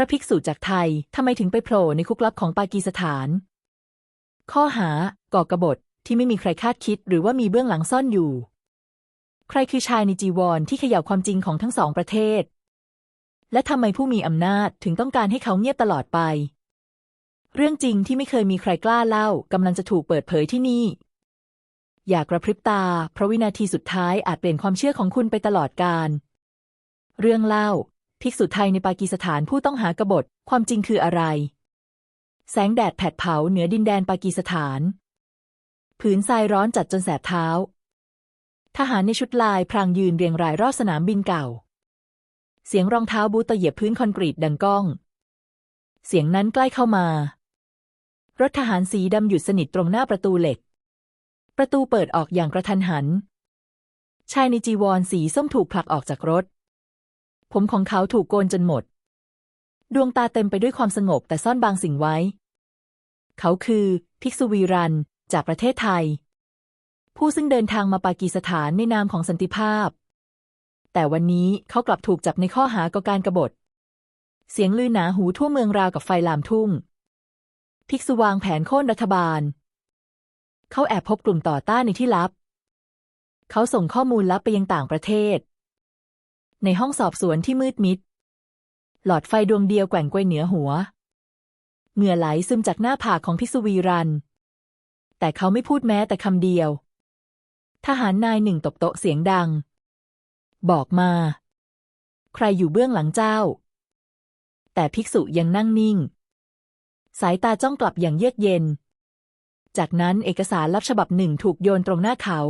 พระภิกษุจากไทยทำไมถึงไปโผล่ในคุกลับของปากีสถาน ข้อหา ก่อกบฏที่ไม่มีใครคาดคิด หรือว่ามีเบื้องหลังซ่อนอยู่ ใครคือชายในจีวรที่เขย่าความจริงของทั้งสองประเทศ และทำไมผู้มีอำนาจถึงต้องการให้เขาเงียบตลอดไป เรื่องจริงที่ไม่เคยมีใครกล้าเล่ากำลังจะถูกเปิดเผยที่นี่ อย่ากระพริบตา เพราะวินาทีสุดท้ายอาจเปลี่ยนความเชื่อของคุณไปตลอดกาลเรื่องเล่า ภิกษุไทยในปากีสถานผู้ต้องหากบฏ ความจริงคืออะไร แสงแดดแผดเผาเหนือดินแดนปากีสถาน ผืนทรายร้อนจัดจนแสบเท้า ทหารในชุดลายพรางยืนเรียงรายรอบสนามบินเก่า เสียงรองเท้าบูตเหยียบพื้นคอนกรีตดังก้อง เสียงนั้นใกล้เข้ามารถทหารสีดำหยุดสนิทตรงหน้าประตูเหล็ก ประตูเปิดออกอย่างกระทันหัน ชายในจีวรสีส้มถูกผลักออกจากรถ ผมของเขาถูกโกนจนหมด ดวงตาเต็มไปด้วยความสงบแต่ซ่อนบางสิ่งไว้ เขาคือ ภิกษุวีรัน จากประเทศไทย ผู้ซึ่งเดินทางมาปากีสถานในนามของสันติภาพ แต่วันนี้เขากลับถูกจับในข้อหาก่อการกบฏ เสียงลือหนาหูทั่วเมืองราวกับไฟลามทุ่ง ภิกษุวางแผนโค่นรัฐบาล เขาแอบพบกลุ่มต่อต้านในที่ลับ เขาส่งข้อมูลลับไปยังต่างประเทศ ในห้องสอบสวนที่มืดมิด หลอดไฟดวงเดียวแกว่งกวเหนือหัว เหงื่อไหลซึมจากหน้าผากของภิกษุวีรัน แต่เขาไม่พูดแม้แต่คำเดียว ทหารนายหนึ่งตบโต๊ะเสียงดัง บอกมา ใครอยู่เบื้องหลังเจ้า แต่ภิกษุยังนั่งนิ่ง สายตาจ้องกลับอย่างเยือกเย็น จากนั้นเอกสารลับฉบับหนึ่งถูกโยนตรงหน้าเขา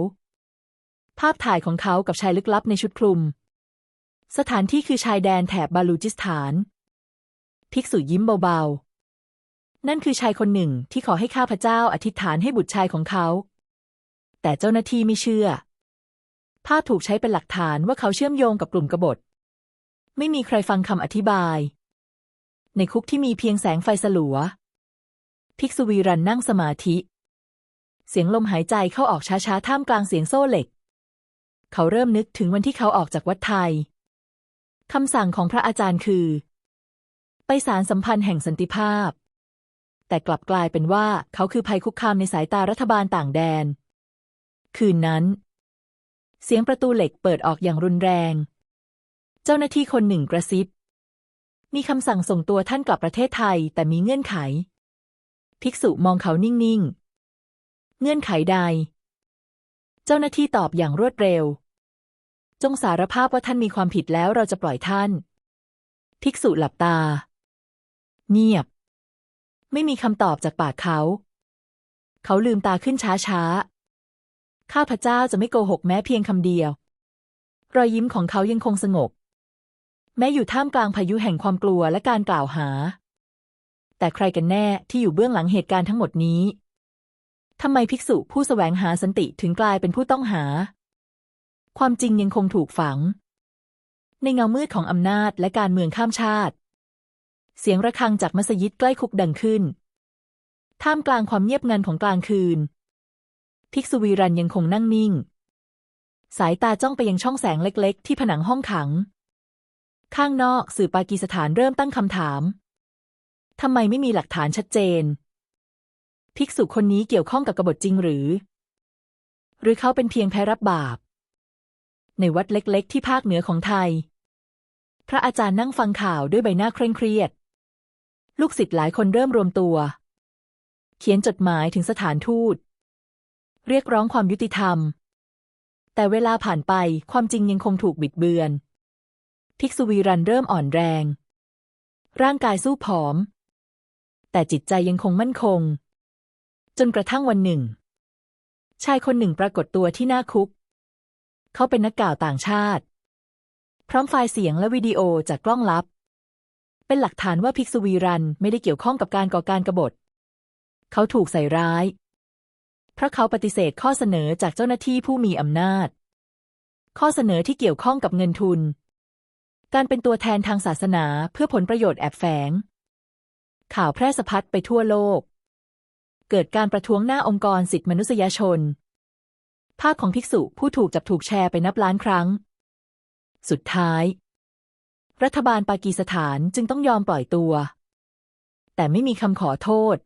ภาพถ่ายของเขากับชายลึกลับในชุดคลุม สถานที่คือชายแดนแถบบาลูจิสถาน ภิกษุยิ้มเบาๆ นั่นคือชายคนหนึ่งที่ขอให้ข้าพเจ้าอธิษฐานให้บุตรชายของเขา แต่เจ้าหน้าที่ไม่เชื่อ ภาพถูกใช้เป็นหลักฐานว่าเขาเชื่อมโยงกับกลุ่มกบฏ ไม่มีใครฟังคำอธิบาย ในคุกที่มีเพียงแสงไฟสลัว ภิกษุวีรันนั่งสมาธิ เสียงลมหายใจเข้าออกช้าๆ ท่ามกลางเสียงโซ่เหล็ก เขาเริ่มนึกถึงวันที่เขาออกจากวัดไทย คำสั่งของพระอาจารย์คือ ไปสารสัมพันธ์แห่งสันติภาพ แต่กลับกลายเป็นว่าเขาคือภัยคุกคามในสายตารัฐบาลต่างแดน คืนนั้น เสียงประตูเหล็กเปิดออกอย่างรุนแรง เจ้าหน้าที่คนหนึ่งกระซิบ มีคำสั่งส่งตัวท่านกลับประเทศไทยแต่มีเงื่อนไข ภิกษุมองเขานิ่งๆ เงื่อนไขใด เจ้าหน้าที่ตอบอย่างรวดเร็ว จงสารภาพว่าท่านมีความผิดแล้วเราจะปล่อยท่าน ภิกษุหลับตา เงียบ ไม่มีคำตอบจากปากเขา เขาลืมตาขึ้นช้าๆ ข้าพเจ้าจะไม่โกหกแม้เพียงคำเดียว รอยยิ้มของเขายังคงสงบ แม้อยู่ท่ามกลางพายุแห่งความกลัวและการกล่าวหา แต่ใครกันแน่ที่อยู่เบื้องหลังเหตุการณ์ทั้งหมดนี้ทำไมภิกษุผู้แสวงหาสันติถึงกลายเป็นผู้ต้องหา ความจริงยังคงถูกฝัง ในเงามืดของอำนาจและการเมืองข้ามชาติ เสียงระฆังจากมัสยิดใกล้คุกดังขึ้น ท่ามกลางความเงียบงันของกลางคืน ภิกษุวีรันยังคงนั่งนิ่ง สายตาจ้องไปยังช่องแสงเล็กๆ ที่ผนังห้องขัง ข้างนอกสื่อปากีสถานเริ่มตั้งคำถามทำไมไม่มีหลักฐานชัดเจน ภิกษุคนนี้เกี่ยวข้องกับกบฏจริงหรือ หรือเขาเป็นเพียงแพ้รับบาป ในวัดเล็กๆ ที่ภาคเหนือของไทย พระอาจารย์นั่งฟังข่าวด้วยใบหน้าเคร่งเครียด ลูกศิษย์หลายคนเริ่มรวมตัว เขียนจดหมายถึงสถานทูต เรียกร้องความยุติธรรม แต่เวลาผ่านไปความจริงยังคงถูกบิดเบือน ภิกษุวีรันเริ่มอ่อนแรง ร่างกายสู้ผอม แต่จิตใจยังคงมั่นคง จนกระทั่งวันหนึ่งชายคนหนึ่งปรากฏตัวที่หน้าคุก เขาเป็นนักข่าวต่างชาติ พร้อมไฟล์เสียงและวิดีโอจากกล้องลับ เป็นหลักฐานว่าภิกษุวีรันไม่ได้เกี่ยวข้องกับการก่อการกบฏ เขาถูกใส่ร้าย เพราะเขาปฏิเสธข้อเสนอจากเจ้าหน้าที่ผู้มีอำนาจ ข้อเสนอที่เกี่ยวข้องกับเงินทุน การเป็นตัวแทนทางศาสนาเพื่อผลประโยชน์แอบแฝง ข่าวแพร่สะพัดไปทั่วโลกเกิดการประท้วงหน้าองค์กรสิทธิมนุษยชน ภาพของภิกษุผู้ถูกจับถูกแชร์ไปนับล้านครั้ง สุดท้าย รัฐบาลปากีสถานจึงต้องยอมปล่อยตัว แต่ไม่มีคำขอโทษ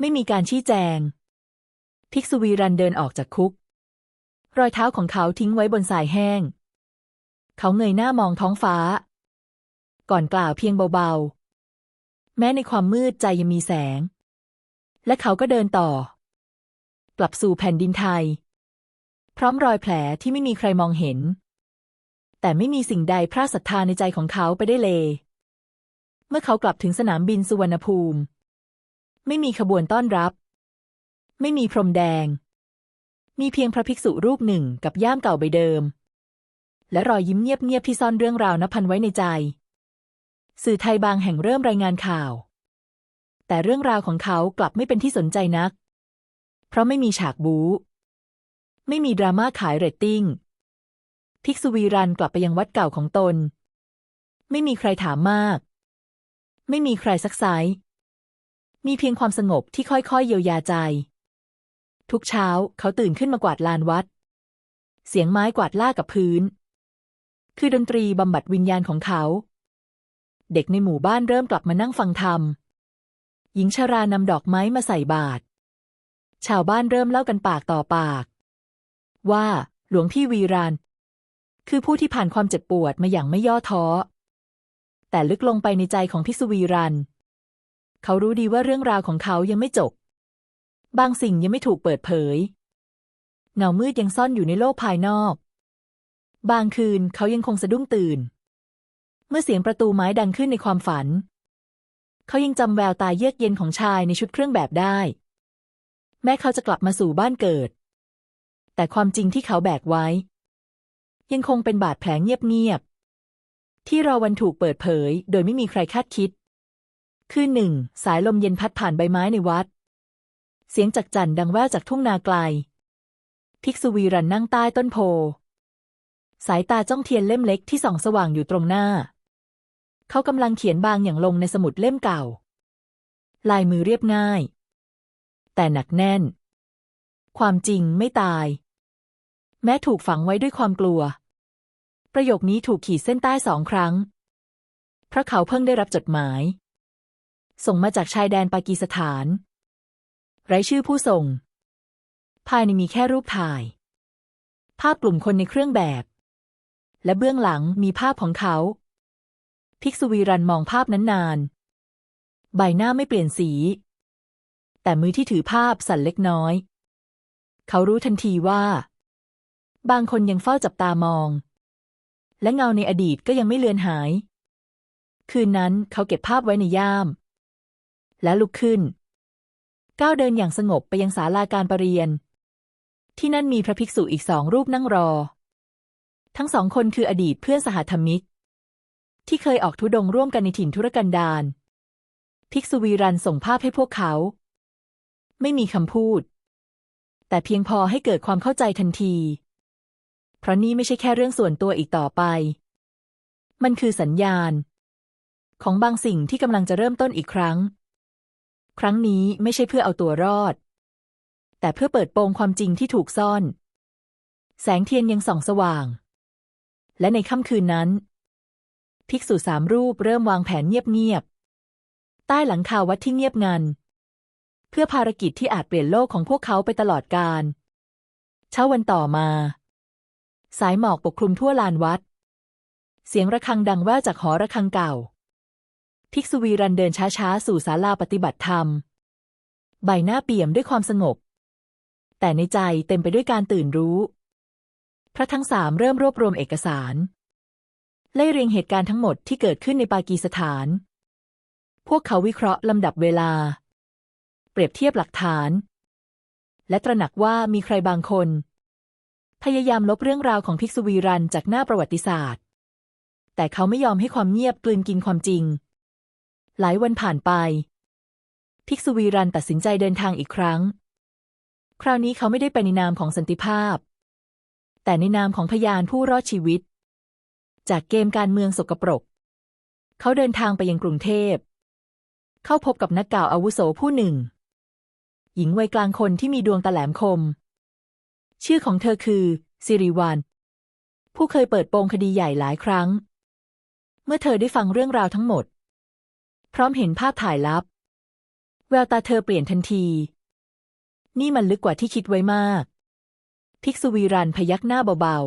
ไม่มีการชี้แจง ภิกษุวีรันเดินออกจากคุก รอยเท้าของเขาทิ้งไว้บนทรายแห้ง เขาเงยหน้ามองท้องฟ้า ก่อนกล่าวเพียงเบาๆ แม้ในความมืดใจยังมีแสง และเขาก็เดินต่อกลับสู่แผ่นดินไทย พร้อมรอยแผลที่ไม่มีใครมองเห็น แต่ไม่มีสิ่งใดพระศรัทธาในใจของเขาไปได้เลย เมื่อเขากลับถึงสนามบินสุวรรณภูมิ ไม่มีขบวนต้อนรับ ไม่มีพรมแดง มีเพียงพระภิกษุรูปหนึ่งกับย่ามเก่าใบเดิม และรอยยิ้มเงียบๆที่ซ่อนเรื่องราวนับพันไว้ในใจ สื่อไทยบางแห่งเริ่มรายงานข่าว แต่เรื่องราวของเขากลับไม่เป็นที่สนใจนัก เพราะไม่มีฉากบู๊ ไม่มีดราม่าขายเรตติ้ง ภิกษุวีรันกลับไปยังวัดเก่าของตน ไม่มีใครถามมาก ไม่มีใครซักไซมีเพียงความสงบที่ค่อยๆเยียวยาใจ ทุกเช้าเขาตื่นขึ้นมากวาดลานวัด เสียงไม้กวาดลากกับพื้น คือดนตรีบำบัดวิญญาณของเขา เด็กในหมู่บ้านเริ่มกลับมานั่งฟังธรรม หญิงชารานำดอกไม้มาใส่บาตรชาวบ้านเริ่มเล่ากันปากต่อปาก ว่า หลวงพี่วีรันคือผู้ที่ผ่านความเจ็บปวดมาอย่างไม่ย่อท้อ แต่ลึกลงไปในใจของพิกษุวีรัน เขารู้ดีว่าเรื่องราวของเขายังไม่จบ บางสิ่งยังไม่ถูกเปิดเผย เงามืดยังซ่อนอยู่ในโลกภายนอก บางคืนเขายังคงสะดุ้งตื่น เมื่อเสียงประตูไม้ดังขึ้นในความฝัน เขายังจำแววตาเยือกเย็นของชายในชุดเครื่องแบบได้ แม้เขาจะกลับมาสู่บ้านเกิด แต่ความจริงที่เขาแบกไว้ ยังคงเป็นบาดแผลเงียบๆที่รอวันถูกเปิดเผย โดยไม่มีใครคาดคิด คืนหนึ่งสายลมเย็นพัดผ่านใบไม้ในวัด เสียงจักจั่นดังแว่วจากทุ่งนาไกล ภิกษุวีรันนั่งใต้ต้นโพ สายตาจ้องเทียนเล่มเล็กที่ส่องสว่างอยู่ตรงหน้า เขากำลังเขียนบางอย่างลงในสมุดเล่มเก่า ลายมือเรียบง่าย แต่หนักแน่น ความจริงไม่ตาย แม้ถูกฝังไว้ด้วยความกลัว ประโยคนี้ถูกขีดเส้นใต้สองครั้ง เพราะเขาเพิ่งได้รับจดหมาย ส่งมาจากชายแดนปากีสถาน ไร้ชื่อผู้ส่ง ภายในมีแค่รูปถ่าย ภาพกลุ่มคนในเครื่องแบบ และเบื้องหลังมีภาพของเขา ภิกษุวีรันมองภาพนั้นนาน ใบหน้าไม่เปลี่ยนสีแต่มือที่ถือภาพสั่นเล็กน้อย เขารู้ทันทีว่า บางคนยังเฝ้าจับตามอง และเงาในอดีตก็ยังไม่เลือนหาย คืนนั้นเขาเก็บภาพไว้ในย่าม และลุกขึ้น ก้าวเดินอย่างสงบไปยังศาลาการประเรียน ที่นั่นมีพระภิกษุอีกสองรูปนั่งรอ ทั้งสองคนคืออดีตเพื่อนสหธรรมิก ที่เคยออกทุดงร่วมกันในถิ่นธุรกันดารภิกษุวีรันส่งภาพให้พวกเขา ไม่มีคำพูด แต่เพียงพอให้เกิดความเข้าใจทันที เพราะนี่ไม่ใช่แค่เรื่องส่วนตัวอีกต่อไป มันคือสัญญาณ ของบางสิ่งที่กำลังจะเริ่มต้นอีกครั้ง ครั้งนี้ไม่ใช่เพื่อเอาตัวรอด แต่เพื่อเปิดโปงความจริงที่ถูกซ่อน แสงเทียนยังส่องสว่าง และในค่ำคืนนั้น ภิกษุสามรูปเริ่มวางแผนเงียบๆใต้หลังคาวัดที่เงียบงัน เพื่อภารกิจที่อาจเปลี่ยนโลกของพวกเขาไปตลอดกาลเช้าวันต่อมา สายหมอกปกคลุมทั่วลานวัด เสียงระฆังดังแว่วจากหอระฆังเก่า ภิกษุวีรันเดินช้าๆ สู่ศาลาปฏิบัติธรรม ใบหน้าเปี่ยมด้วยความสงบ แต่ในใจเต็มไปด้วยการตื่นรู้ พระทั้งสามเริ่มรวบรวมเอกสาร ไล่เรียงเหตุการณ์ทั้งหมดที่เกิดขึ้นในปากีสถาน พวกเขาวิเคราะห์ลำดับเวลา เปรียบเทียบหลักฐาน และตระหนักว่ามีใครบางคน พยายามลบเรื่องราวของภิกษุวีรันจากหน้าประวัติศาสตร์ แต่เขาไม่ยอมให้ความเงียบกลืนกินความจริง หลายวันผ่านไป ภิกษุวีรันตัดสินใจเดินทางอีกครั้ง คราวนี้เขาไม่ได้ไปในนามของสันติภาพ แต่ในนามของพยานผู้รอดชีวิต จากเกมการเมืองสกปรก เขาเดินทางไปยังกรุงเทพเข้าพบกับนักกล่าวอาวุโสผู้หนึ่ง หญิงวัยกลางคนที่มีดวงตาแหลมคม ชื่อของเธอคือสิริวัน ผู้เคยเปิดโปงคดีใหญ่หลายครั้ง เมื่อเธอได้ฟังเรื่องราวทั้งหมด พร้อมเห็นภาพถ่ายลับ แววตาเธอเปลี่ยนทันที นี่มันลึกกว่าที่คิดไว้มาก ภิกษุวีรันพยักหน้าเบา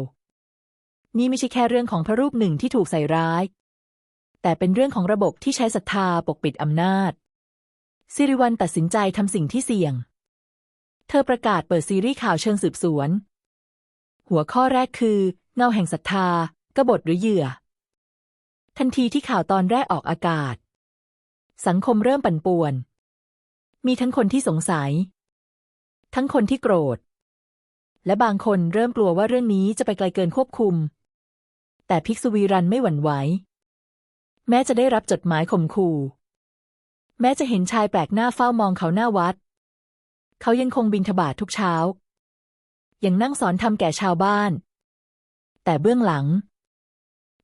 ๆ นี่ไม่ใช่แค่เรื่องของพระรูปหนึ่งที่ถูกใส่ร้าย แต่เป็นเรื่องของระบบที่ใช้ศรัทธาปกปิดอำนาจ สิริวัลตัดสินใจทำสิ่งที่เสี่ยง เธอประกาศเปิดซีรีส์ข่าวเชิงสืบสวน หัวข้อแรกคือ เงาแห่งศรัทธากบฏหรือเหยื่อ ทันทีที่ข่าวตอนแรกออกอากาศ สังคมเริ่มปั่นป่วน มีทั้งคนที่สงสัย ทั้งคนที่โกรธ และบางคนเริ่มกลัวว่าเรื่องนี้จะไปไกลเกินควบคุม แต่ภิกษุวีรันไม่หวั่นไหว แม้จะได้รับจดหมายข่มขู่ แม้จะเห็นชายแปลกหน้าเฝ้ามองเขาหน้าวัด เขายังคงบินทบาททุกเช้า ยังนั่งสอนทำแก่ชาวบ้าน แต่เบื้องหลัง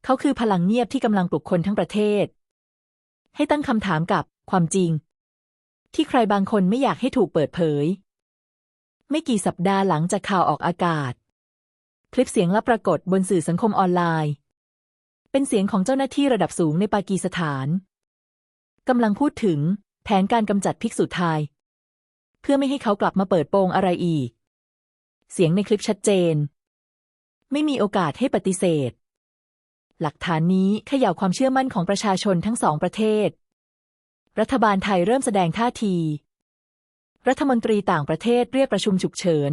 เขาคือพลังเงียบที่กำลังปลุกคนทั้งประเทศ ให้ตั้งคำถามกับความจริง ที่ใครบางคนไม่อยากให้ถูกเปิดเผย ไม่กี่สัปดาห์หลังจากข่าวออกอากาศ คลิปเสียงลับปรากฏบนสื่อสังคมออนไลน์ เป็นเสียงของเจ้าหน้าที่ระดับสูงในปากีสถาน กำลังพูดถึง แผนการกำจัดภิกษุไทยเพื่อไม่ให้เขากลับมาเปิดโปงอะไรอีก เสียงในคลิปชัดเจน ไม่มีโอกาสให้ปฏิเสธ หลักฐานนี้เขย่าความเชื่อมั่นของประชาชนทั้งสองประเทศ รัฐบาลไทยเริ่มแสดงท่าที รัฐมนตรีต่างประเทศเรียกประชุมฉุกเฉิน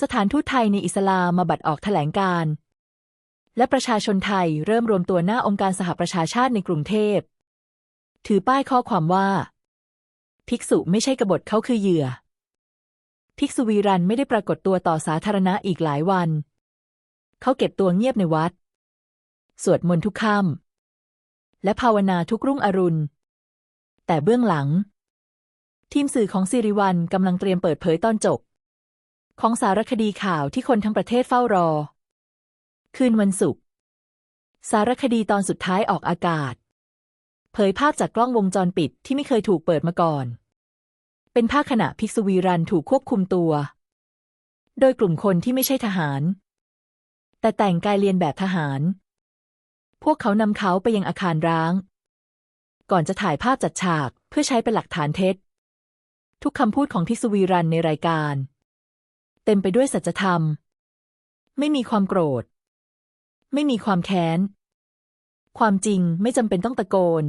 สถานทูตไทยในอิสลามมาบัดออกแถลงการและประชาชนไทยเริ่มรวมตัวหน้าองค์การสหประชาชาติในกรุงเทพ ถือป้ายข้อความว่า ภิกษุไม่ใช่กบฏเขาคือเหยื่อ ภิกษุวีรันไม่ได้ปรากฏตัวต่อสาธารณะอีกหลายวัน เขาเก็บตัวเงียบในวัด สวดมนต์ทุกค่ำและภาวนาทุกรุ่งอรุณ แต่เบื้องหลัง ทีมสื่อของสิริวัลกำลังเตรียมเปิดเผยตอนจบ ของสารคดีข่าวที่คนทั้งประเทศเฝ้ารอ คืนวันศุกร์สารคดีตอนสุดท้ายออกอากาศ เผยภาพจากกล้องวงจรปิดที่ไม่เคยถูกเปิดมาก่อน เป็นภาพขณะภิกษุวีรันถูกควบคุมตัว โดยกลุ่มคนที่ไม่ใช่ทหาร แต่แต่งกายเรียนแบบทหาร พวกเขานำเขาไปยังอาคารร้าง ก่อนจะถ่ายภาพจัดฉากเพื่อใช้เป็นหลักฐานเท็จ ทุกคำพูดของภิกษุวีรันในรายการ เต็มไปด้วยสัจธรรม ไม่มีความโกรธ ไม่มีความแค้นความจริงไม่จำเป็นต้องตะโกน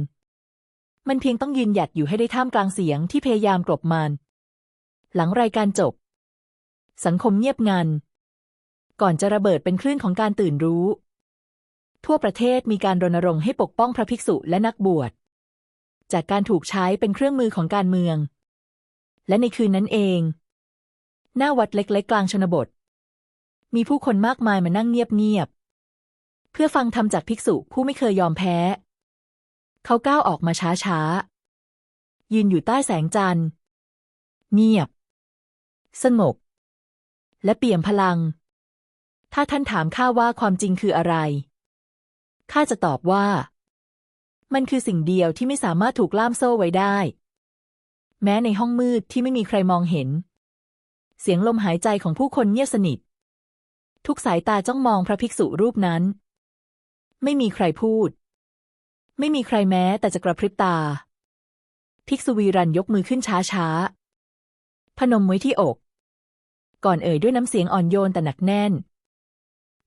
มันเพียงต้องยืนหยัดอยู่ให้ได้ท่ามกลางเสียงที่พยายามกลบมัน หลังรายการจบ สังคมเงียบงัน ก่อนจะระเบิดเป็นคลื่นของการตื่นรู้ ทั่วประเทศมีการรณรงค์ให้ปกป้องพระภิกษุและนักบวช จากการถูกใช้เป็นเครื่องมือของการเมือง และในคืนนั้นเอง หน้าวัดเล็กๆกลางชนบท มีผู้คนมากมายมานั่งเงียบๆเพื่อฟังธรรมจากภิกษุผู้ไม่เคยยอมแพ้ เขาก้าวออกมาช้าๆ ยืนอยู่ใต้แสงจันทร์ เงียบ สงบ และเปี่ยมพลัง ถ้าท่านถามข้าว่าความจริงคืออะไร ข้าจะตอบว่า มันคือสิ่งเดียวที่ไม่สามารถถูกล่ามโซ่ไว้ได้ แม้ในห้องมืดที่ไม่มีใครมองเห็น เสียงลมหายใจของผู้คนเงียบสนิท ทุกสายตาจ้องมองพระภิกษุรูปนั้น ไม่มีใครพูด ไม่มีใครแม้แต่จะกระพริบตา ภิกษุวีรันยกมือขึ้นช้าๆพนมไว้ที่อก ก่อนเอ่ยด้วยน้ำเสียงอ่อนโยนแต่หนักแน่น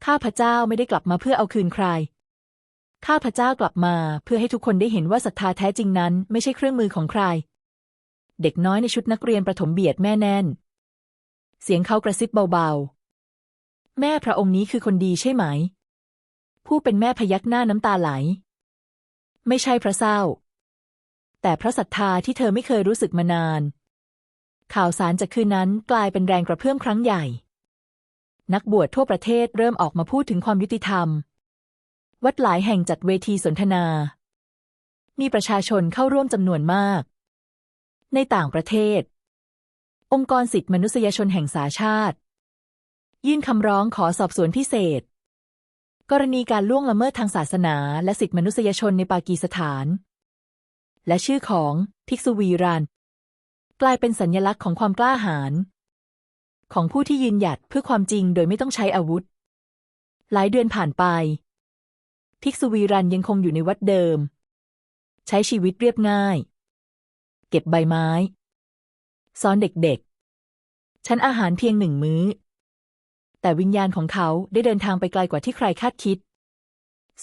ข้าพเจ้าไม่ได้กลับมาเพื่อเอาคืนใคร ข้าพเจ้ากลับมาเพื่อให้ทุกคนได้เห็นว่าศรัทธาแท้จริงนั้น ไม่ใช่เครื่องมือของใคร เด็กน้อยในชุดนักเรียนประถมเบียดแม่แน่น เสียงเขากระซิบเบาๆ แม่พระองค์นี้คือคนดีใช่ไหม ผู้เป็นแม่พยักหน้าน้ำตาไหล ไม่ใช่พระเศร้า แต่พระศรัทธาที่เธอไม่เคยรู้สึกมานาน ข่าวสารจากคืนนั้นกลายเป็นแรงกระเพื่อมครั้งใหญ่ นักบวชทั่วประเทศเริ่มออกมาพูดถึงความยุติธรรม วัดหลายแห่งจัดเวทีสนทนา มีประชาชนเข้าร่วมจำนวนมาก ในต่างประเทศ องค์กรสิทธิมนุษยชนแห่งสาชาติ ยื่นคำร้องขอสอบสวนพิเศษ กรณีการล่วงละเมิดทางศาสนา และสิทธิมนุษยชนในปากีสถาน และชื่อของภิกษุวีรันกลายเป็นสัญลักษณ์ของความกล้าหาญของผู้ที่ยืนหยัดเพื่อความจริงโดยไม่ต้องใช้อาวุธ หลายเดือนผ่านไป ภิกษุวีรันยังคงอยู่ในวัดเดิม ใช้ชีวิตเรียบง่าย เก็บใบไม้สอนเด็กๆฉันอาหารเพียงหนึ่งมื้อ แต่วิญญาณของเขาได้เดินทางไปไกลกว่าที่ใครคาดคิด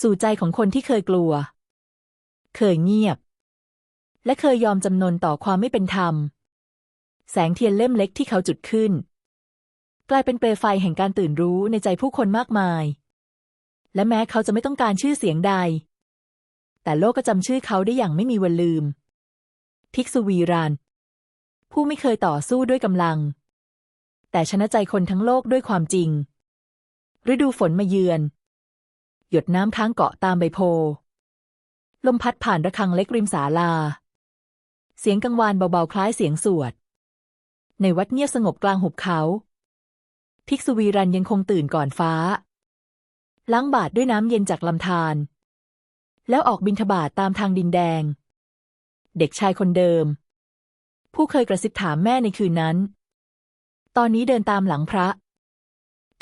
สู่ใจของคนที่เคยกลัว เคยเงียบ และเคยยอมจำนนต่อความไม่เป็นธรรม แสงเทียนเล่มเล็กที่เขาจุดขึ้น กลายเป็นเปลวไฟแห่งการตื่นรู้ในใจผู้คนมากมาย และแม้เขาจะไม่ต้องการชื่อเสียงใด แต่โลกก็จำชื่อเขาได้อย่างไม่มีวันลืม ภิกษุวีรานผู้ไม่เคยต่อสู้ด้วยกำลัง แต่ชนะใจคนทั้งโลกด้วยความจริง ฤดูฝนมาเยือน หยดน้ำค้างเกาะตามใบโพ ลมพัดผ่านระฆังเล็กริมศาลา เสียงกังวานเบาๆคล้ายเสียงสวด ในวัดเงียบสงบกลางหุบเขา ภิกษุวีรันยังคงตื่นก่อนฟ้า ล้างบาทด้วยน้ำเย็นจากลำธารแล้วออกบิณฑบาตตามทางดินแดง เด็กชายคนเดิม ผู้เคยกระซิบถามแม่ในคืนนั้น ตอนนี้เดินตามหลังพระ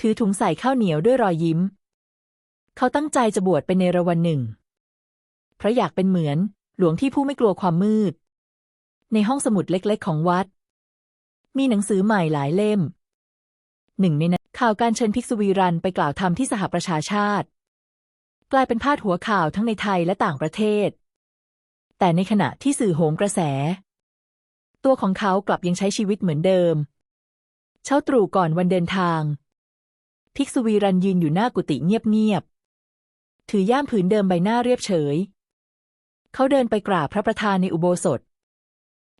ถือถุงใส่ข้าวเหนียวด้วยรอยยิ้ม เขาตั้งใจจะบวชเป็นเนรวันหนึ่ง เพราะอยากเป็นเหมือนหลวงที่ผู้ไม่กลัวความมืด ในห้องสมุดเล็กๆ ของวัด มีหนังสือใหม่หลายเล่ม หนึ่งในนั้นข่าวการเชิญภิกษุวีรันไปกล่าวธรรมที่สหประชาชาติ กลายเป็นพาดหัวข่าวทั้งในไทยและต่างประเทศ แต่ในขณะที่สื่อโหมกระแส ตัวของเขากลับยังใช้ชีวิตเหมือนเดิม เช้าตรู่ก่อนวันเดินทาง ภิกษุวีรันยืนอยู่หน้ากุฏิเงียบๆ ถือย่ามผืนเดิมใบหน้าเรียบเฉย เขาเดินไปกราบพระประธานในอุโบสถ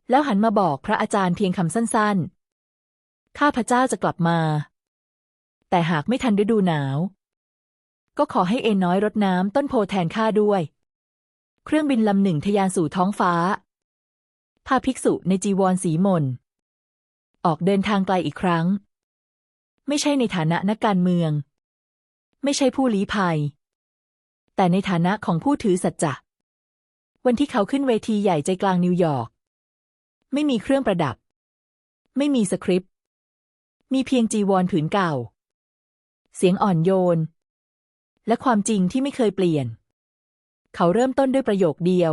แล้วหันมาบอกพระอาจารย์เพียงคำสั้นๆ ข้าพระเจ้าจะกลับมา แต่หากไม่ทันฤดูหนาว ก็ขอให้เอนน้อยรดน้ำต้นโพแทนข้าด้วย เครื่องบินลำหนึ่งทะยานสู่ท้องฟ้าพาภิกษุในจีวรสีมน ออกเดินทางไกลอีกครั้ง ไม่ใช่ในฐานะนักการเมือง ไม่ใช่ผู้ลี้ภัย แต่ในฐานะของผู้ถือสัจจะวันที่เขาขึ้นเวทีใหญ่ใจกลางนิวยอร์กไม่มีเครื่องประดับ ไม่มีสคริปต์ มีเพียงจีวรผืนเก่า เสียงอ่อนโยน และความจริงที่ไม่เคยเปลี่ยน เขาเริ่มต้นด้วยประโยคเดียว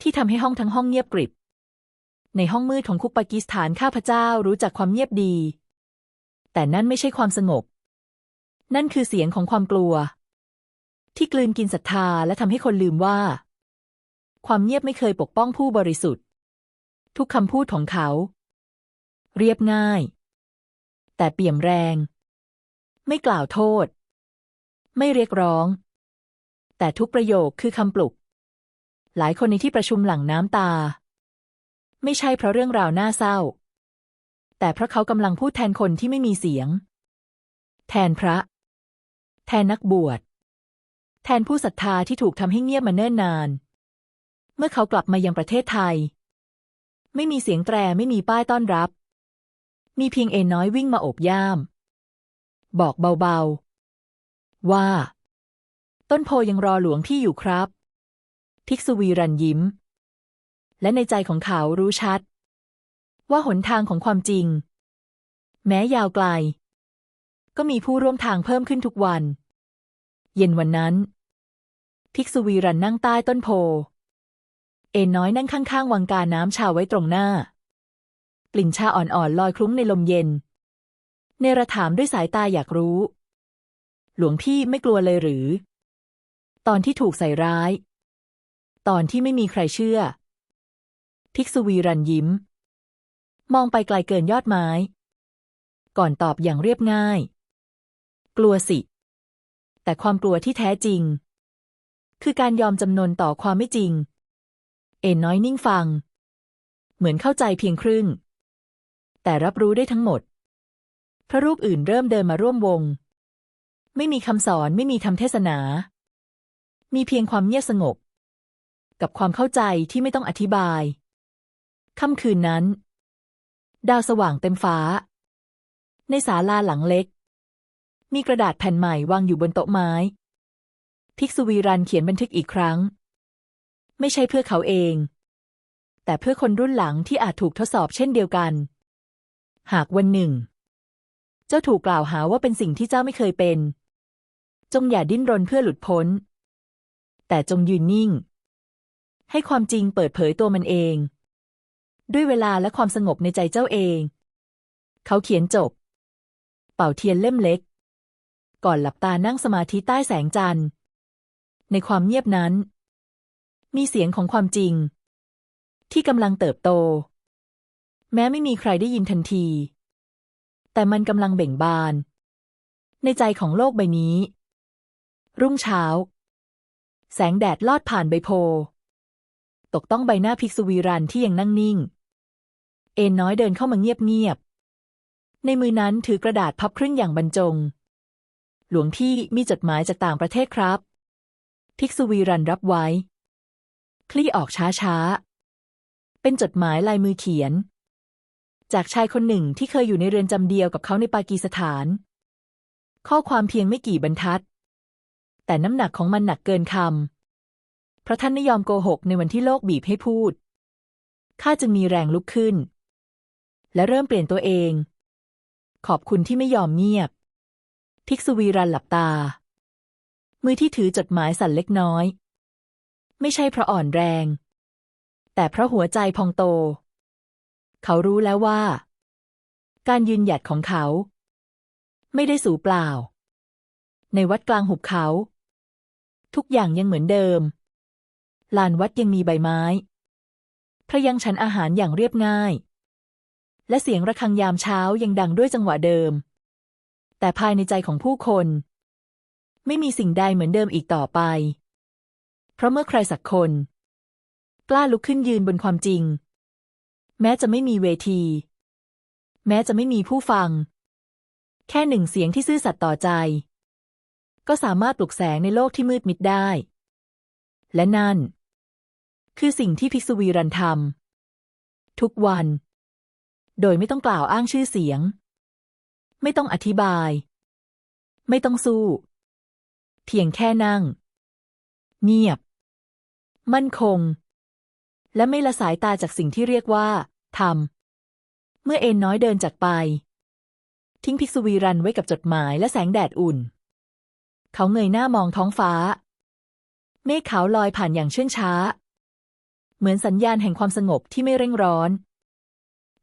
ที่ทำให้ห้องทั้งห้องเงียบกริบ ในห้องมืดของคุกปากีสถานข้าพเจ้ารู้จักความเงียบดี แต่นั่นไม่ใช่ความสงบ นั่นคือเสียงของความกลัว ที่กลืนกินศรัทธาและทำให้คนลืมว่า ความเงียบไม่เคยปกป้องผู้บริสุทธิ์ ทุกคำพูดของเขา เรียบง่าย แต่เปี่ยมแรง ไม่กล่าวโทษ ไม่เรียกร้อง แต่ทุกประโยคคือคำปลุก หลายคนในที่ประชุมหลั่งน้ำตา ไม่ใช่เพราะเรื่องราวน่าเศร้า แต่เพราะเขากำลังพูดแทนคนที่ไม่มีเสียง แทนพระ แทนนักบวช แทนผู้ศรัทธาที่ถูกทำให้เงียบมาเนิ่นนาน เมื่อเขากลับมายังประเทศไทย ไม่มีเสียงแตรไม่มีป้ายต้อนรับ มีเพียงเอนน้อยวิ่งมาโอบย่าม บอกเบาๆ ว่า ต้นโพยังรอหลวงพี่อยู่ครับ ภิกษุวีรันยิ้ม และในใจของเขารู้ชัด ว่าหนทางของความจริง แม้ยาวไกล ก็มีผู้ร่วมทางเพิ่มขึ้นทุกวัน เย็นวันนั้น ภิกษุวีรันนั่งใต้ต้นโพ เอนน้อยนั่งข้างๆ วังกาน้ำชาไว้ตรงหน้า กลิ่นชาอ่อนๆลอยคลุ้งในลมเย็น เนรถามด้วยสายตาอยากรู้ หลวงพี่ไม่กลัวเลยหรือ ตอนที่ถูกใส่ร้าย ตอนที่ไม่มีใครเชื่อ ภิกษุวีรันยิ้ม มองไปไกลเกินยอดไม้ ก่อนตอบอย่างเรียบง่าย กลัวสิ แต่ความกลัวที่แท้จริง คือการยอมจำนนต่อความไม่จริง เอ็นน้อยนิ่งฟัง เหมือนเข้าใจเพียงครึ่ง แต่รับรู้ได้ทั้งหมด พระรูปอื่นเริ่มเดินมาร่วมวง ไม่มีคำสอนไม่มีทำเทศนา มีเพียงความเงียบสงบกับความเข้าใจที่ไม่ต้องอธิบาย ค่ำคืนนั้น ดาวสว่างเต็มฟ้า ในศาลาหลังเล็ก มีกระดาษแผ่นใหม่วางอยู่บนโต๊ะไม้ ภิกษุวีรันเขียนบันทึกอีกครั้ง ไม่ใช่เพื่อเขาเอง แต่เพื่อคนรุ่นหลังที่อาจถูกทดสอบเช่นเดียวกัน หากวันหนึ่ง เจ้าถูกกล่าวหาว่าเป็นสิ่งที่เจ้าไม่เคยเป็น จงอย่าดิ้นรนเพื่อหลุดพ้น แต่จงยืนนิ่ง ให้ความจริงเปิดเผยตัวมันเอง ด้วยเวลาและความสงบในใจเจ้าเอง เขาเขียนจบ เป่าเทียนเล่มเล็ก ก่อนหลับตานั่งสมาธิใต้แสงจันทร์ ในความเงียบนั้น มีเสียงของความจริง ที่กำลังเติบโต แม้ไม่มีใครได้ยินทันที แต่มันกำลังเบ่งบาน ในใจของโลกใบนี้ รุ่งเช้า แสงแดดลอดผ่านใบโพตกต้องใบหน้าภิกษุวีรันที่ยังนั่งนิ่ง เอ็นน้อยเดินเข้ามาเงียบๆ ในมือนั้นถือกระดาษพับครึ่งอย่างบรรจง หลวงพี่มีจดหมายจากต่างประเทศครับ ภิกษุวีรันรับไว้ คลี่ออกช้าๆ เป็นจดหมายลายมือเขียน จากชายคนหนึ่งที่เคยอยู่ในเรือนจำเดียวกับเขาในปากีสถาน ข้อความเพียงไม่กี่บรรทัด แต่น้ำหนักของมันหนักเกินคำเพราะท่านไม่ยอมโกหกในวันที่โลกบีบให้พูดข้าจึงมีแรงลุกขึ้น และเริ่มเปลี่ยนตัวเอง ขอบคุณที่ไม่ยอมเงียบ ภิกษุวีรันหลับตา มือที่ถือจดหมายสั่นเล็กน้อย ไม่ใช่เพราะอ่อนแรง แต่เพราะหัวใจพองโต เขารู้แล้วว่า การยืนหยัดของเขา ไม่ได้สูญเปล่า ในวัดกลางหุบเขา ทุกอย่างยังเหมือนเดิม ลานวัดยังมีใบไม้พระยังฉันอาหารอย่างเรียบง่าย และเสียงระฆังยามเช้ายังดังด้วยจังหวะเดิม แต่ภายในใจของผู้คน ไม่มีสิ่งใดเหมือนเดิมอีกต่อไป เพราะเมื่อใครสักคน กล้าลุกขึ้นยืนบนความจริง แม้จะไม่มีเวที แม้จะไม่มีผู้ฟัง แค่หนึ่งเสียงที่ซื่อสัตย์ต่อใจ ก็สามารถปลุกแสงในโลกที่มืดมิดได้ และนั่น คือสิ่งที่ภิกษุวีรันทำทุกวัน โดยไม่ต้องกล่าวอ้างชื่อเสียง ไม่ต้องอธิบาย ไม่ต้องสู้ เพียงแค่นั่ง เงียบ มั่นคง และไม่ละสายตาจากสิ่งที่เรียกว่าธรรมเมื่อเอ็นน้อยเดินจากไป ทิ้งภิกษุวีรันไว้กับจดหมายและแสงแดดอุ่น เขาเงยหน้ามองท้องฟ้า เมฆขาวลอยผ่านอย่างเชื่องช้า เหมือนสัญญาณแห่งความสงบที่ไม่เร่งร้อน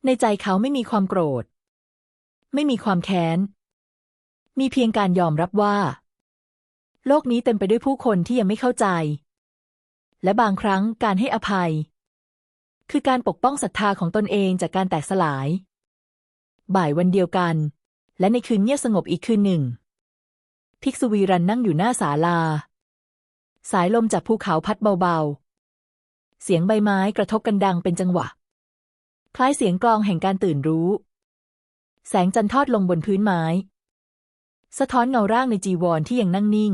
ในใจเขาไม่มีความโกรธ ไม่มีความแค้น มีเพียงการยอมรับว่า โลกนี้เต็มไปด้วยผู้คนที่ยังไม่เข้าใจ และบางครั้งการให้อภัย คือการปกป้องศรัทธาของตนเองจากการแตกสลาย บ่ายวันเดียวกัน และในคืนเงียบสงบอีกคืนหนึ่ง ภิกษุวีรันนั่งอยู่หน้าศาลา สายลมจากภูเขาพัดเบาๆ เสียงใบไม้กระทบกันดังเป็นจังหวะ คล้ายเสียงกลองแห่งการตื่นรู้ แสงจันทร์ทอดลงบนพื้นไม้ สะท้อนเงาร่างในจีวรที่ยังนั่งนิ่ง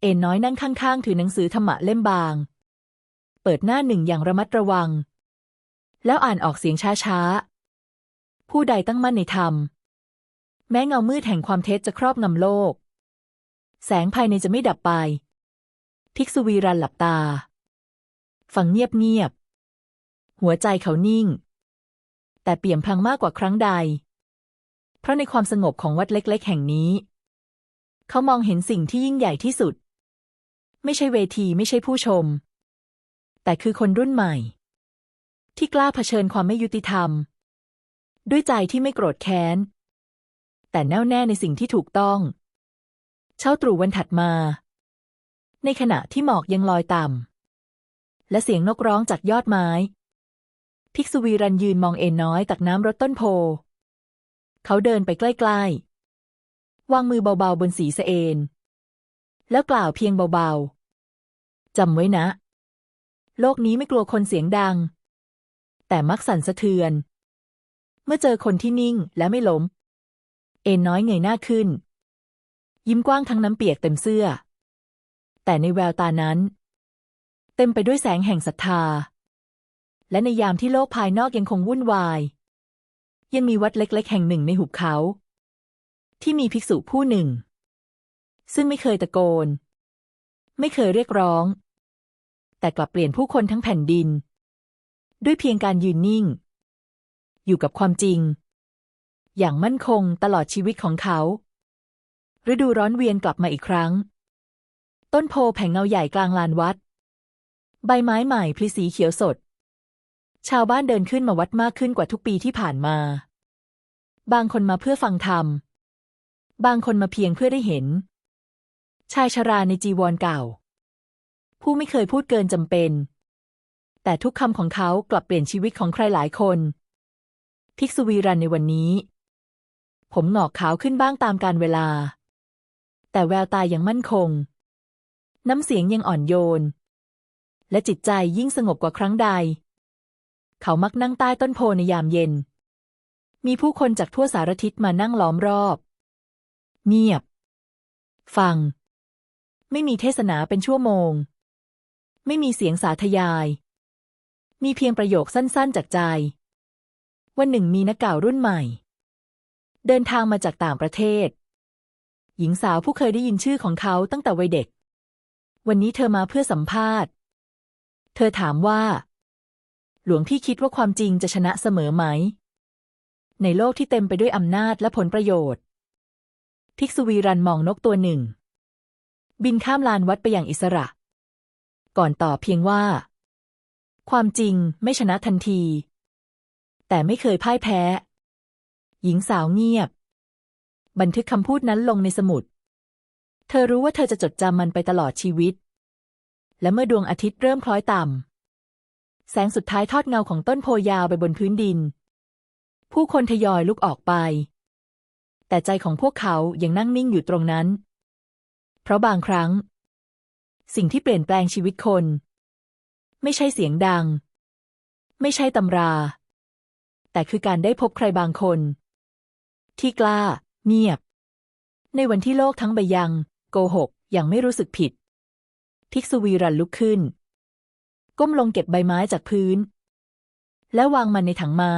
เอ็นน้อยนั่งข้างๆ ถือหนังสือธรรมะเล่มบาง เปิดหน้าหนึ่งอย่างระมัดระวัง แล้วอ่านออกเสียงช้าๆ ผู้ใดตั้งมั่นในธรรม แม้เงามืดแห่งความเท็จจะครอบงำโลก แสงภายในจะไม่ดับไป ภิกษุวีรันหลับตา ฟังเงียบๆ หัวใจเขานิ่ง แต่เปี่ยมพลังมากกว่าครั้งใด เพราะในความสงบของวัดเล็กๆ แห่งนี้ เขามองเห็นสิ่งที่ยิ่งใหญ่ที่สุด ไม่ใช่เวทีไม่ใช่ผู้ชม แต่คือคนรุ่นใหม่ ที่กล้าเผชิญความไม่ยุติธรรม ด้วยใจที่ไม่โกรธแค้น แต่แน่วแน่ในสิ่งที่ถูกต้อง เช้าตรู่วันถัดมา ในขณะที่หมอกยังลอยต่ำและเสียงนกร้องจากยอดไม้ ภิกษุวีรันยืนมองเอ็นน้อยตักน้ำรดต้นโพ เขาเดินไปใกล้ๆ วางมือเบาๆบนศีรษะเอนแล้วกล่าวเพียงเบาๆ จำไว้นะ โลกนี้ไม่กลัวคนเสียงดัง แต่มักสั่นสะเทือน เมื่อเจอคนที่นิ่งและไม่ล้ม เอ็นน้อยเงยหน้าขึ้น ยิ้มกว้างทั้งน้ำเปียกเต็มเสื้อ แต่ในแววตานั้น เต็มไปด้วยแสงแห่งศรัทธา และในยามที่โลกภายนอกยังคงวุ่นวาย ยังมีวัดเล็ก ๆ แห่งหนึ่งในหุบเขา ที่มีภิกษุผู้หนึ่ง ซึ่งไม่เคยตะโกน ไม่เคยเรียกร้อง แต่กลับเปลี่ยนผู้คนทั้งแผ่นดิน ด้วยเพียงการยืนนิ่ง อยู่กับความจริง อย่างมั่นคงตลอดชีวิตของเขา ฤดูร้อนเวียนกลับมาอีกครั้ง ต้นโพแผงเงาใหญ่กลางลานวัด ใบไม้ใหม่พลีสีเขียวสด ชาวบ้านเดินขึ้นมาวัดมากขึ้นกว่าทุกปีที่ผ่านมา บางคนมาเพื่อฟังธรรม บางคนมาเพียงเพื่อได้เห็น ชายชราในจีวรเก่า ผู้ไม่เคยพูดเกินจำเป็น แต่ทุกคำของเขากลับเปลี่ยนชีวิตของใครหลายคน ภิกษุวีรันในวันนี้ ผมหงอกขาวขึ้นบ้างตามการเวลา แต่แววตายังมั่นคง น้ำเสียงยังอ่อนโยน และจิตใจยิ่งสงบกว่าครั้งใด เขามักนั่งใต้ต้นโพในยามเย็น มีผู้คนจากทั่วสารทิศมานั่งล้อมรอบ เงียบ ฟัง ไม่มีเทศนาเป็นชั่วโมง ไม่มีเสียงสาธยาย มีเพียงประโยคสั้นๆจากใจ วันหนึ่งมีนักก่าวรุ่นใหม่ เดินทางมาจากต่างประเทศ หญิงสาวผู้เคยได้ยินชื่อของเขาตั้งแต่วัยเด็ก วันนี้เธอมาเพื่อสัมภาษณ์ เธอถามว่า หลวงพี่คิดว่าความจริงจะชนะเสมอไหม ในโลกที่เต็มไปด้วยอำนาจและผลประโยชน์ ภิกษุวีรันมองนกตัวหนึ่ง บินข้ามลานวัดไปอย่างอิสระ ก่อนตอบเพียงว่า ความจริงไม่ชนะทันที แต่ไม่เคยพ่ายแพ้ หญิงสาวเงียบ บันทึกคำพูดนั้นลงในสมุด เธอรู้ว่าเธอจะจดจำมันไปตลอดชีวิต และเมื่อดวงอาทิตย์เริ่มคล้อยต่ำ แสงสุดท้ายทอดเงาของต้นโพยาวไปบนพื้นดิน ผู้คนทยอยลุกออกไป แต่ใจของพวกเขายังนั่งนิ่งอยู่ตรงนั้น เพราะบางครั้ง สิ่งที่เปลี่ยนแปลงชีวิตคน ไม่ใช่เสียงดัง ไม่ใช่ตำรา แต่คือการได้พบใครบางคน ที่กล้า เงียบ ในวันที่โลกทั้งใบยัง โกหกอย่างไม่รู้สึกผิด ภิกษุวีรันลุกขึ้น ก้มลงเก็บใบไม้จากพื้น แล้ววางมันในถังไม้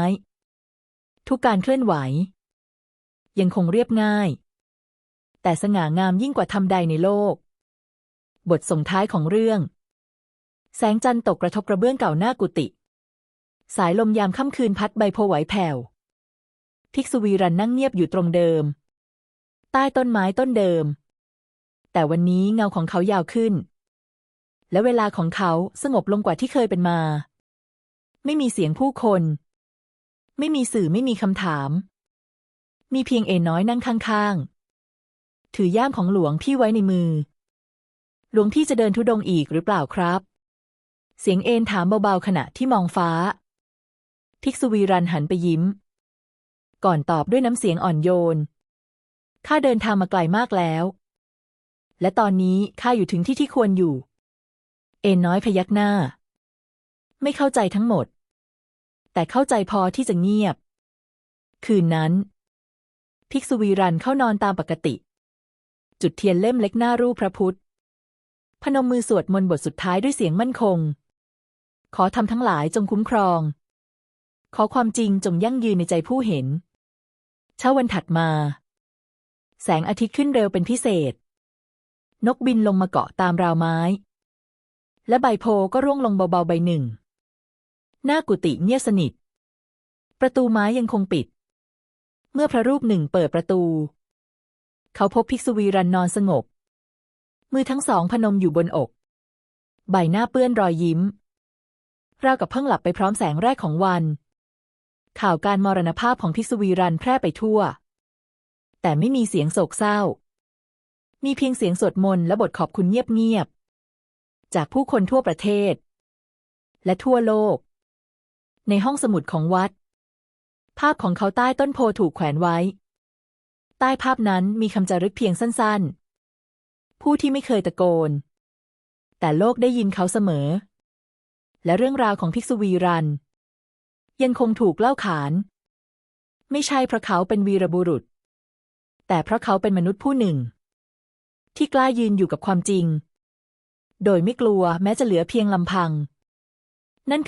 ทุกการเคลื่อนไหว ยังคงเรียบง่าย แต่สง่างามยิ่งกว่าทำใดในโลก บทส่งท้ายของเรื่อง แสงจันทร์ตกกระทบกระเบื้องเก่าหน้ากุฏิสายลมยามค่ำคืนพัดใบโพไหวแผ่ว ภิกษุวีรันนั่งเงียบอยู่ตรงเดิม ใต้ต้นไม้ต้นเดิม แต่วันนี้เงาของเขายาวขึ้น และเวลาของเขาสงบลงกว่าที่เคยเป็นมา ไม่มีเสียงผู้คน ไม่มีสื่อไม่มีคำถาม มีเพียงเอน้อยนั่งข้างๆ ถือย่ามของหลวงพี่ไว้ในมือ หลวงพี่จะเดินทุดงอีกหรือเปล่าครับ เสียงเอนถามเบาๆขณะที่มองฟ้า ภิกษุวีรันหันไปยิ้ม ก่อนตอบด้วยน้ำเสียงอ่อนโยน ข้าเดินทางมาไกลมากแล้ว และตอนนี้ข้าอยู่ถึงที่ที่ควรอยู่ เอนน้อยพยักหน้า ไม่เข้าใจทั้งหมด แต่เข้าใจพอที่จะเงียบ คืนนั้น ภิกษุวีรันเข้านอนตามปกติ จุดเทียนเล่มเล็กหน้ารูปพระพุทธ พนมมือสวดมนต์บทสุดท้ายด้วยเสียงมั่นคง ขอทำทั้งหลายจงคุ้มครอง ขอความจริงจงยั่งยืนในใจผู้เห็น เช้าวันถัดมา แสงอาทิตย์ขึ้นเร็วเป็นพิเศษ นกบินลงมาเกาะตามราวไม้ และใบโพก็ร่วงลงเบาๆใบหนึ่ง หน้ากุฏิเงียบสนิท ประตูไม้ยังคงปิด เมื่อพระรูปหนึ่งเปิดประตู เขาพบภิกษุวีรันนอนสงบ มือทั้งสองพนมอยู่บนอก ใบหน้าเปื้อนรอยยิ้ม ราวกับเพิ่งหลับไปพร้อมแสงแรกของวัน ข่าวการมรณภาพของภิกษุวีรันแพร่ไปทั่ว แต่ไม่มีเสียงโศกเศร้า มีเพียงเสียงสวดมนต์และบทขอบคุณเงียบๆ จากผู้คนทั่วประเทศ และทั่วโลก ในห้องสมุดของวัด ภาพของเขาใต้ต้นโพถูกแขวนไว้ ใต้ภาพนั้นมีคำจารึกเพียงสั้นๆ ผู้ที่ไม่เคยตะโกน แต่โลกได้ยินเขาเสมอ และเรื่องราวของภิกษุวีรัน ยังคงถูกเล่าขาน ไม่ใช่เพราะเขาเป็นวีรบุรุษ แต่เพราะเขาเป็นมนุษย์ผู้หนึ่ง ที่กล้ายืนอยู่กับความจริง โดยไม่กลัวแม้จะเหลือเพียงลำพัง นั่นคือ